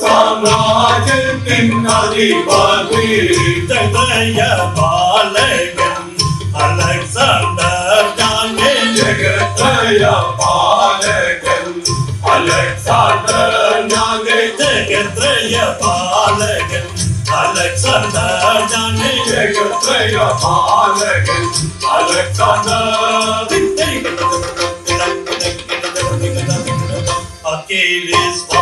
சாம்ராஜ்யத்தின் அதிபதி ஜெய பாலகன் அலெக்சாண்டர் தானே ஜெய பாலகன் அலெக்சாண்டர் நானே ஜெய பாலகன் அலெக்சாண்டர் தானே ஜெய பாலகன் அலெக்சாண்டர். Achilles.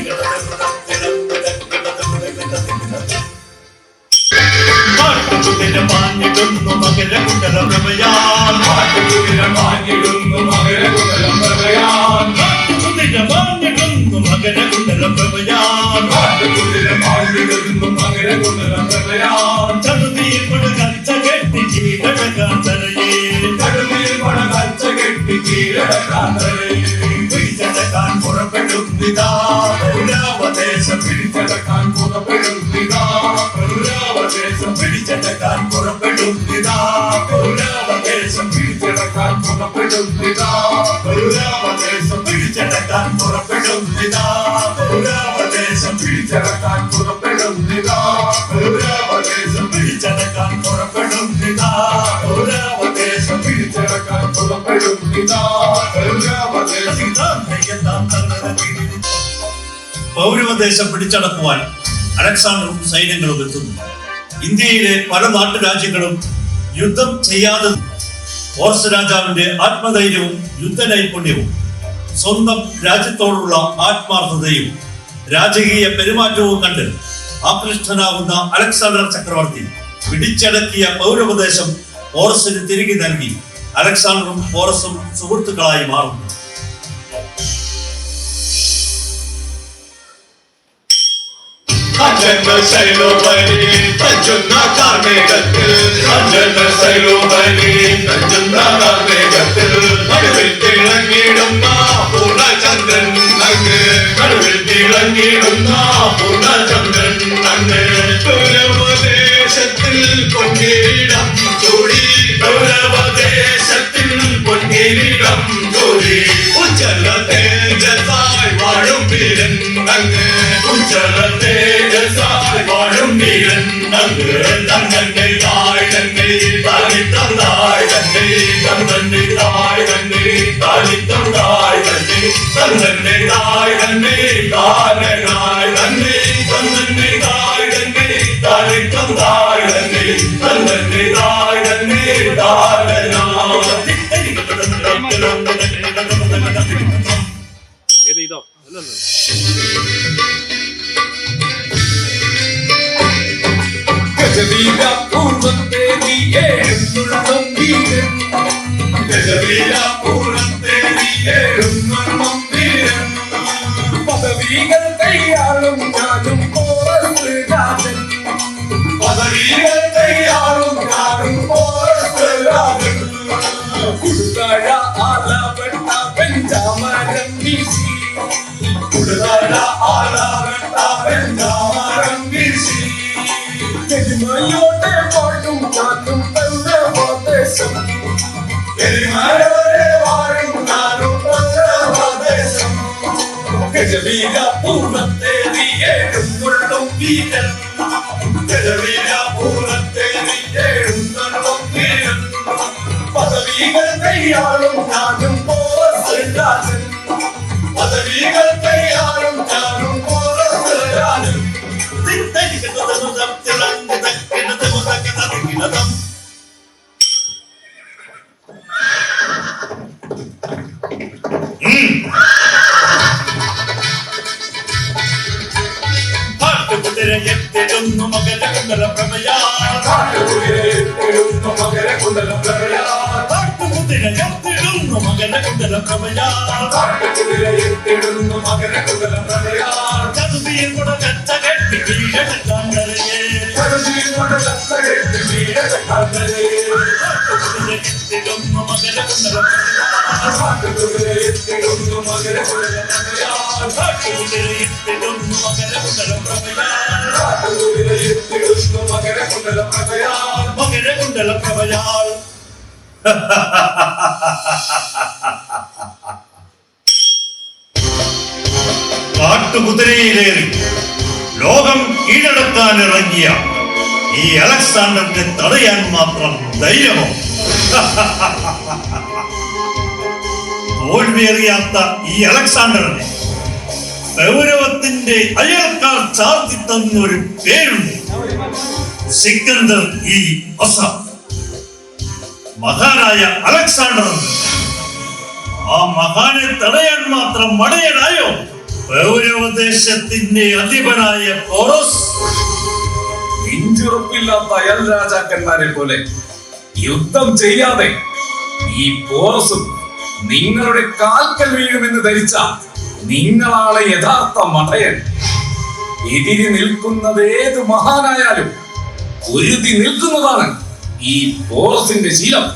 കുതിര പാഞ്ഞിടുന്നു മകര കുടല പ്രഭയാൻ കുതിര പാഞ്ഞിടുന്നു മകര കുടല പ്രഭയാൻ കുതിര പാഞ്ഞിടുന്നു മകര കുടല പ്രഭയാൻ കുതിര പാഞ്ഞിടുന്നു മകര കുടല പ്രഭയാൻ ചടുതിയിൽ പട കച്ച കെട്ടി കീഴടക്കാത്തരയേ ചടുതിയിൽ പട കച്ച കെട്ടി കീഴടക്കാത്തരയേ പുറപ്പെടുന്നിതാ പുരാവദേശ പിടിച്ച പൗരവദേശം പിടിച്ചടക്കുവാൻ അലക്സാണ്ടറും സൈന്യങ്ങളും എത്തുന്നു. ഇന്ത്യയിലെ പല നാട്ടുരാജ്യങ്ങളും യുദ്ധം ചെയ്യാതെ ഓർസ് രാജാവിന്റെ ആത്മധൈര്യവും യുദ്ധനൈപുണ്യവും സ്വന്തം രാജ്യത്തോടുള്ള ആത്മാർത്ഥതയും രാജകീയ പെരുമാറ്റവും കണ്ട് ആകൃഷ്ടനാവുന്ന അലക്സാണ്ടർ ചക്രവർത്തി പിടിച്ചടക്കിയ പൗരവദേശം ഹോറസിന് തിരികെ നൽകി. അലക്സാണ്ടറും ഹോറസും സുഹൃത്തുക്കളായി മാറുന്നു. அஞ்சன்கள் சைலோபலி தஞ்சுன்னா கார்மேகத்தில். அஞ்சன்கள் சைலோபலி தஞ்சுன்னா கார்மேகத்தில். நடுவில் திளங்கிடும்னா பூர்ண சந்திரன் நங்கு. நடுவில் திளங்கிடும்னா பூர்ண சந்திரன் நங்கு பிரபதேசத்தில் கொண்டே தங்கள் தாய் தங்கை தாளித்தம் தாய் தங்கை தந்தன்னை தாய் தங்கை தாளித்தம் தாய் தங்கை தந்தன்னை தாய் പൂർവത്തെ നീയേഴുന്നുള്ളം വീരൻ പദവികൾ കൈയാളും ഞാനും പോറസ് രാജൻ. പദവികൾ കൈയാളും ഞാനും പോറസ് രാജൻ. കുടുതഴ ആലപ്പെട്ട പെഞ്ചാമരം വീശി. കുടുതഴ ആലപ്പെട്ട പെഞ്ചാമരം பதவிகள் கையாளும் நானும் போர் சென்றார்கள். பதவிகள் மகனை கொண்டல பிரபையா காட்டு குதிரை எத்திடும் மகனை கொண்டல பிரபையா காட்டு குதிரை எத்திடும் மகனை கொண்டல பிரபையா கருதியின் கூட கத்த கட்டி வீட கட்டாங்கரையே கருதியின் கூட கத்த கட்டி வீட கட்டாங்கரையே காட்டு குதிரை எத்திடும் மகனை கொண்டல பிரபையா காட்டு குதிரை எத்திடும் மகனை கொண்டல பிரபையா காட்டு குதிரை எத்திடும் மகனை கொண்டல பிரபையா காட்டு குதிரை எத்திடும் പ്രഭയാൽ കാട്ടുകുതിരയിലേറി ലോകം കീഴടക്കാൻ ഇറങ്ങിയ ഈ അലക്സാണ്ടറിനെ തടയാൻ മാത്രം ധൈര്യമോ? തോൽവിയറിയാത്ത ഈ അലക്സാണ്ടറിനെ ഗൗരവത്തിന്റെ അയൽക്കാർ ചാർത്തി തന്നൊരു പേരുണ്ട്. സിക്കന്ദർ ഈ ഒസ. മഹാനായ അലക്സാണ്ടർ ആ മഹാനെ തടയാൻ മാത്രം മടയനായോ? പൗരവദേശത്തിന്റെ അധിപനായ പോറോസ്. നെഞ്ചുറപ്പില്ലാത്ത അയൽ രാജാക്കന്മാരെ പോലെ യുദ്ധം ചെയ്യാതെ ഈ പോറസും നിങ്ങളുടെ കാൽക്കൽ വീഴുമെന്ന് ധരിച്ച നിങ്ങളാണ് യഥാർത്ഥ മടയൻ. എതിരി നിൽക്കുന്നത് ഏത് മഹാനായാലും ഒരുതി നിൽക്കുന്നതാണ്. E poor thing is here.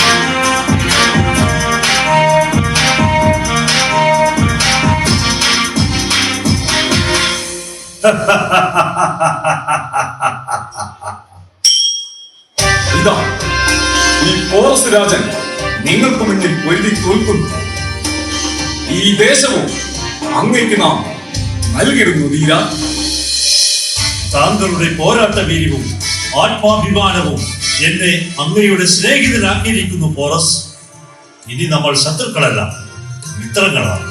ഇതാ ഈ പോറസ് രാജൻ നിങ്ങൾക്ക് മുന്നിൽ പൊരുതി തോൽക്കുന്നു. ഈ ദേശവും അങ്ങേക്ക് നാം നൽകിയിരുന്നു ധീര താങ്കളുടെ പോരാട്ട വീര്യവും ആത്മാഭിമാനവും എന്നെ അങ്ങയുടെ സ്നേഹിതനാക്കിയിരിക്കുന്നു പോറസ്. ഇനി നമ്മൾ ശത്രുക്കളല്ല മിത്രങ്ങളാണ്.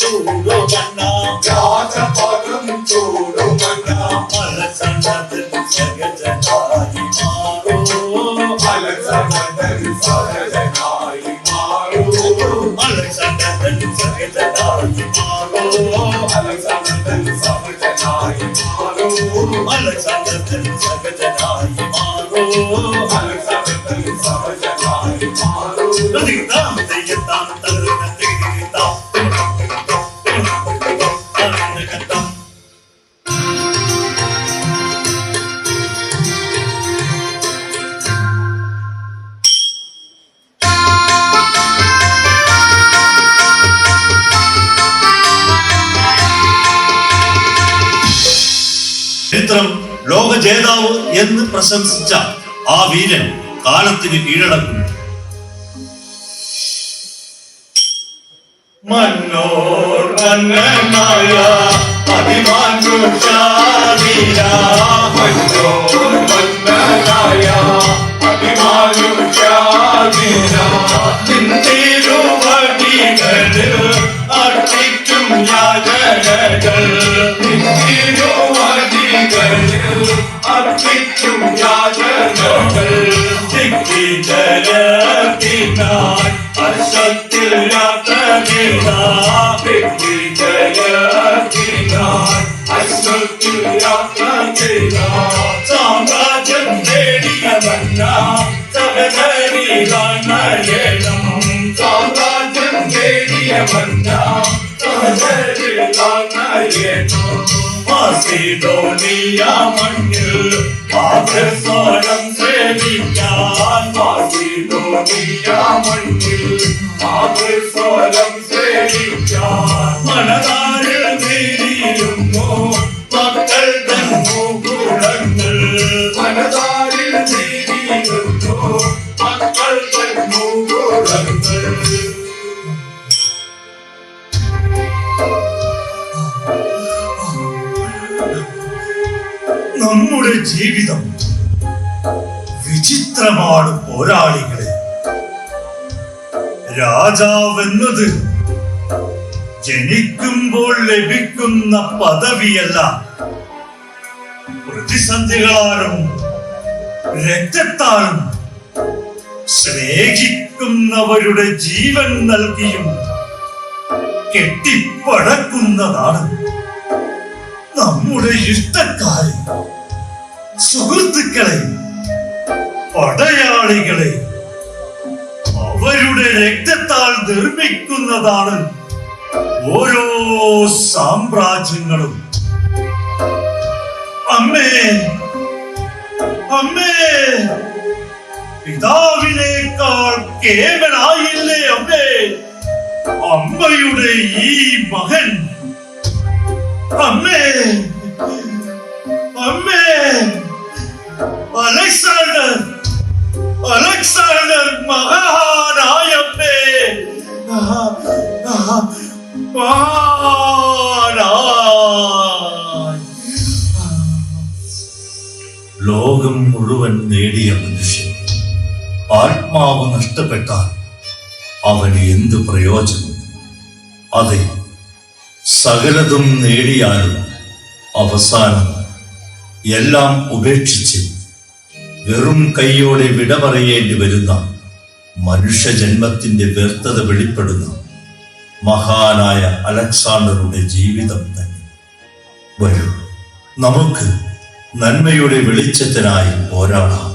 చూడు మన్నా జాత పదం చూడు మన్నా అలస మదన్ సగజ కాయి మారు అలస మదన్ సగజ కాయి మారు అలస మదన్ సగజ కాయి మారు అలస మదన్ సగజ కాయి మారు అలస మదన్ సగజ కాయి మారు అలస మదన్ సగజ కాయి మారు నదిగతాం దయ్యతాం తగ പ്രശംസിച്ച ആ വീരൻ കാലത്തിന് കീഴടക്കും മന്നോർ മന്നനായ അതിമാനുഷാദീന മന്നോർ வீழ்த்தினாய் அசத்தில்லாத ஜெயாக்கினாய் அசத்தில்லாத ஜெயா சாம்ராஜ்யம் தேடிய வண்ணா சகதரிதான ஏனம் சாம்ராஜ்யம் தேடிய வண்ணா சகதரிதான ஏனம் മാസിഡോണിയ മണ്ണിൽ പാദസ്വരം സേവിക്കാൻ മാസിഡോണിയ മണ്ണിൽ മാതൃസ്വരം സേവിക്കാൻ മനതാരിൽ നേരിയിരുന്നു മക്കൾ തന്നുകൂടങ്ങൾ മനതാരിൽ ജീവിക്കുന്നു ജീവിതം വിചിത്രമാണ് പോരാളികളെ. രാജാവെന്നത് ജനിക്കുമ്പോൾ ലഭിക്കുന്ന പദവിയല്ല. പ്രതിസന്ധികളാലും രക്തത്താലും സ്നേഹിക്കുന്നവരുടെ ജീവൻ നൽകിയും കെട്ടിപ്പടക്കുന്നതാണ് നമ്മുടെ ഇഷ്ടക്കാരെ സുഹൃത്തുക്കളെ പടയാളികളെ അവരുടെ രക്തത്താൽ നിർമ്മിക്കുന്നതാണ് ഓരോ സാമ്രാജ്യങ്ങളും. അമ്മേ അമ്മേ പിതാവിനേക്കാൾ കേവലായില്ലേ അമ്മേ? അമ്മയുടെ ഈ മകൻ. അമ്മേ അമ്മേ. അലക്സാണ്ടർ അലക്സാണ്ടർ മഹാനായമ്മേ. ലോകം മുഴുവൻ നേടിയ മനുഷ്യൻ. ആത്മാവ് നഷ്ടപ്പെട്ടാൽ അവന് എന്ത് പ്രയോജനം? അതെ സകലതും നേടിയാലും അവസാനം എല്ലാം ഉപേക്ഷിച്ച് വെറും കൈയോടെ വിട പറയേണ്ടി വരുന്ന മനുഷ്യജന്മത്തിന്റെ വ്യർത്ഥത വെളിപ്പെടുന്ന മഹാനായ അലക്സാണ്ടറുടെ ജീവിതം തന്നെ. വരൂ നമുക്ക് നന്മയുടെ വെളിച്ചത്തിനായി പോരാടാം.